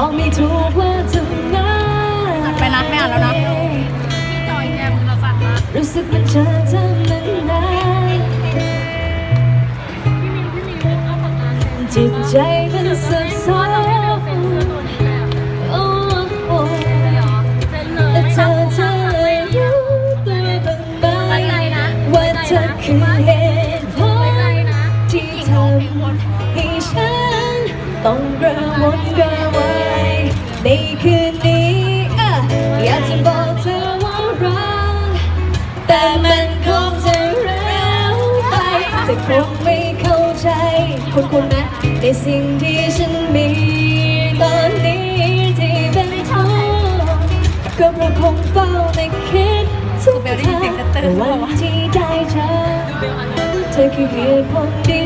บอกไม่ถูกว่าทำไมไปนะไม่อ่านแล้วนะจอยแกมึงเราสั่นมากรู้สึกมันเจอเธอมันนานพี่มิวพี่มิวเอาปากกาเซ็นจิตใจมันสับสนเซ็นเสื้อตัวนี้เลยอะโอ้โอ้เซ็นเลแต่ยเธอเธอเลยรู้ตัวบ้างไหมไว้ใจนะว่าเธอคือเหตุผไว้ลใจนะที่ทำให้ฉันต้องกระวนกระวาย ในคืนนี้อยากจะบอกเธอว่ารักแต่มันคงจะแล้วไปแต่คงไม่เข้าใจคุณคุณนะในสิ่งที่ฉันมีตอนนี้ที่เป็นทุกข์ก็เพราะคงเฝ้าในคิดทุกทางวันที่ได้เจอเธอคือเหตุผลที่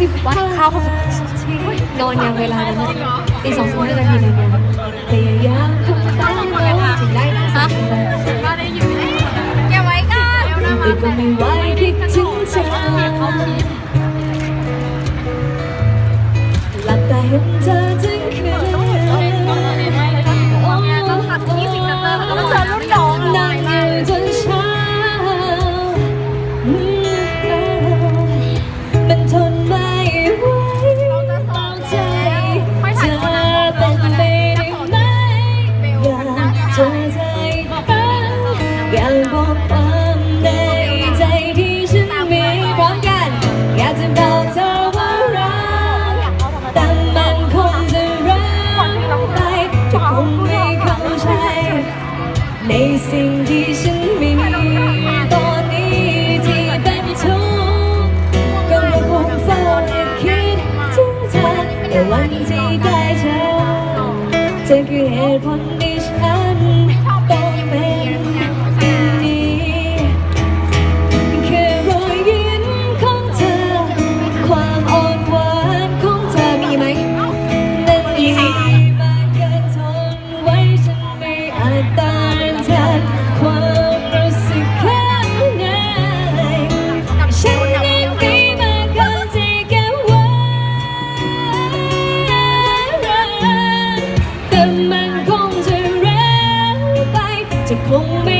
สิบวัดห้าข้าวนอนยังเวลานั้นตีสองสิบห้านาทีนอนยังพยายามคงตามเราถึงได้นะสักก็ได้อยู่ในเก็บไว้ก่อนแต่ก็ไม่ไหวคิดถึงเธอหลับตาเห็นเธอทั้งคืนต้องขัดที่สิงเตอร์แล้วก็เจอรุ่นอนอยู่จนเช้าอื ที่แก่เธอจะคือเหตุผลที่ฉัน Simple